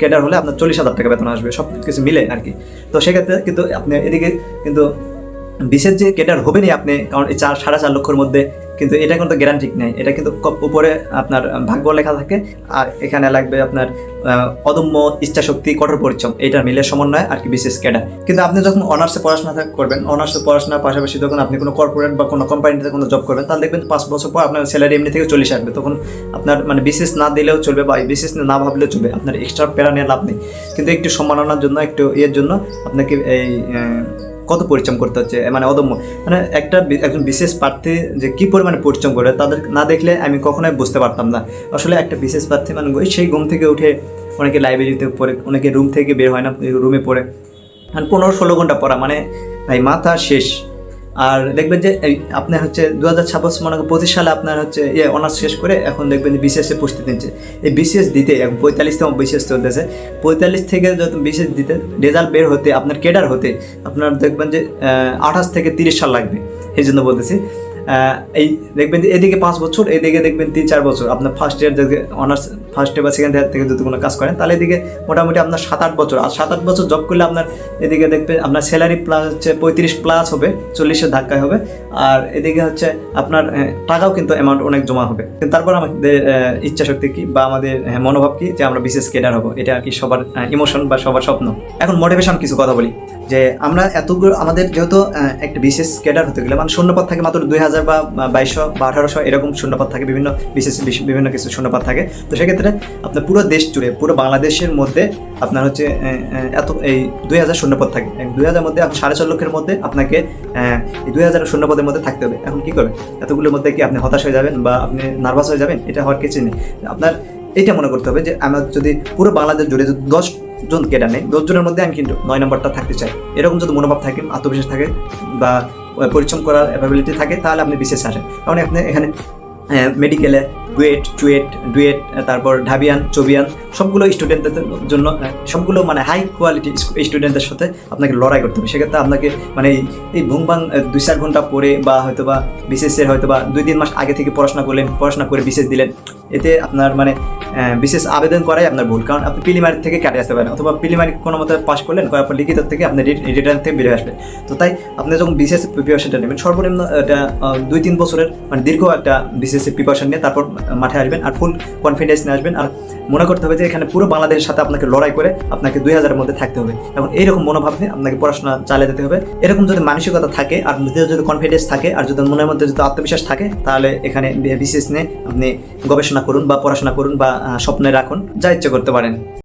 Cadre হলে আপনার চল্লিশ হাজার টাকা বেতন আসবে সব কিছু মিলে আর কি। তো সেক্ষেত্রে কিন্তু আপনি এদিকে কিন্তু বিশেষ যে ক্যাডার হবেনই আপনি, কারণ এই চার, সাড়ে চার লক্ষর মধ্যে কিন্তু এটা কিন্তু গ্যারান্টি নেই। এটা কিন্তু উপরে আপনার ভাগ্য লেখা থাকে, আর এখানে লাগবে আপনার অদম্য ইচ্ছাশক্তি, কঠোর পরিশ্রম। এটা মিলে সমন্বয়, আর কি বিশেষ ক্যাডার কিন্তু আপনি যখন অনার্সে পড়াশোনা করবেন অনার্সে পড়াশোনার পাশাপাশি যখন আপনি কোনো কর্পোরেট বা কোনো কোম্পানিতে কোনো জব করবেন, তাহলে দেখবেন পাঁচ বছর পর আপনার স্যালারি এমনি থেকে চল্লিশ আসবে। তখন আপনার মানে বিশেষ না দিলেও চলবে বা বিশেষ না ভাবলেও চলবে, আপনার এক্সট্রা প্যারা নিয়ে লাভ নেই। কিন্তু একটু সম্মাননার জন্য, একটু ইয়ের জন্য আপনাকে এই কত পরিশ্রম করতে হচ্ছে? মানে অদম্য। মানে একটা একজন বিশেষ প্রার্থী যে কী পরিমাণে পরিশ্রম করে, তাদের না দেখলে আমি কখনোই বুঝতে পারতাম না। আসলে একটা বিশেষ প্রার্থী মানে সেই ঘুম থেকে উঠে অনেকে লাইব্রেরিতে পড়ে, অনেকে রুম থেকে বের হয় না, রুমে পড়ে। মানে পনেরো ষোলো ঘণ্টা পড়া মানে ভাই মাথা শেষ। আর দেখবেন যে আপনার হচ্ছে দু হাজার ছাব্বিশ মনে পঁচিশ সালে আপনার হচ্ছে ইয়ে অনার্স শেষ করে এখন দেখবেন যে বিশেষে প্রস্তুতি নিচ্ছে এই বিশেষ দিতে এখন পঁয়তাল্লিশতম বিশেষ চলতেছে। পঁয়তাল্লিশ থেকে যত বিসিএস দিতে রেজাল্ট বের হতে আপনার কেডার হতে আপনার দেখবেন যে আঠাশ থেকে তিরিশ সাল লাগবে। সেই জন্য বলতেছি। এই দেখবেন যে এদিকে পাঁচ বছর, এদিকে দেখবেন তিন চার বছর। আপনার ফার্স্ট ইয়ার যদি অনার্স ফার্স্ট ইয়ার বা সেকেন্ড ইয়ার থেকে যদি কোনো কাজ করেন, তাহলে এদিকে মোটামুটি আপনার সাত আট বছর। আর সাত আট বছর জব করলে আপনার এদিকে দেখবেন আপনার স্যালারি প্লাস হচ্ছে পঁয়ত্রিশ প্লাস হবে, চল্লিশের ধাক্কায় হবে। আর এদিকে হচ্ছে আপনার টাকাও কিন্তু অ্যামাউন্ট অনেক জমা হবে। তারপর আমাদের ইচ্ছা শক্তি কি বা আমাদের মনোভাব কি যে আমরা বিশেষ কেডার হব? এটা আর কি সবার ইমোশন বা সবার স্বপ্ন। এখন মোটিভেশন কিছু কথা বলি। যে আমরা এতগুলো, আমাদের যেহেতু একটা বিশেষ ক্যাডার হতে গেলে মানে শূন্যপদ থাকে মাত্র দুই হাজার বা বাইশশো বা আঠারোশো, এরকম শূন্যপদ থাকে, বিভিন্ন বিশেষ বিভিন্ন কিছু শূন্যপদ থাকে। তো সেক্ষেত্রে আপনার পুরো দেশ জুড়ে, পুরো বাংলাদেশের মধ্যে আপনার হচ্ছে এত, এই দুই হাজার শূন্যপদ থাকে। দুই হাজার মধ্যে সাড়ে চার লক্ষের মধ্যে আপনাকে এই দুই হাজার শূন্যপদের মধ্যে থাকতে হবে। এখন কি করবেন? এতগুলোর মধ্যে কি আপনি হতাশ হয়ে যাবেন বা আপনি নার্ভাস হয়ে যাবেন? এটা হওয়ার কিছু নেই। আপনার এটা মনে করতে হবে যে আমার যদি পুরো বাংলাদেশ জুড়ে যদি দশ জন কেডার নেই, দশ জনের মধ্যে আমি কিন্তু নয় নম্বরটা থাকতে চাই। এরকম যদি মনোভাব থাকে, আত্মবিশ্বাস থাকে বা পরিশ্রম করার অ্যাভাবিলিটি থাকে, তাহলে আপনি বিশেষ আসেন। কারণ আপনি এখানে মেডিকেলে ডুয়েট চুয়েট ডুয়েট তারপর ঢাবিয়ান, চবিয়ান, সবগুলো স্টুডেন্টদের জন্য সবগুলো মানে হাই কোয়ালিটি স্টুডেন্টদের সাথে আপনাকে লড়াই করতে হবে। সেক্ষেত্রে আপনাকে মানে এই- ভুংবাং দুই চার ঘণ্টা পরে বা হয়তো বা বিশেষের হয়তো বা দুই তিন মাস আগে থেকে পড়াশোনা করলেন, পড়াশোনা করে বিশেষ দিলেন, এতে আপনার মানে বিশেষ আবেদন করাই আপনার ভুল। কারণ আপনি প্রিলিমারি থেকে কাটে আসতে পারেন অথবা প্রিলিমারি কোনো মতো পাস করলেন করার পর লিখিত থেকে আপনি রিটার্ন থেকে বেরিয়ে আসবেন। তো তাই আপনি যখন বিশেষ প্রিপারেশনটা নেবেন সর্বনিম্ন আহ, দুই তিন বছরের মানে দীর্ঘ একটা বিশেষ প্রিপারেশন নিয়ে তারপর মাঠে আসবেন আর ফুল কনফিডেন্স নিয়ে আসবেন। আর মনে করতে হবে যে এখানে পুরো বাংলাদেশের সাথে আপনাকে লড়াই করে আপনাকে দুই হাজারের মধ্যে থাকতে হবে। এবং এইরকম মনোভাব নিয়ে আপনাকে পড়াশোনা চালিয়ে যেতে হবে। এরকম যদি মানসিকতা থাকে আর যদি কনফিডেন্স থাকে আর যদি মনের মধ্যে যদি আত্মবিশ্বাস থাকে তাহলে এখানে বিশেষ নিয়ে আপনি গবেষণা করুন বা পড়াশোনা করুন বা স্বপ্নে রাখুন। যা ইচ্ছে করতে পারেন।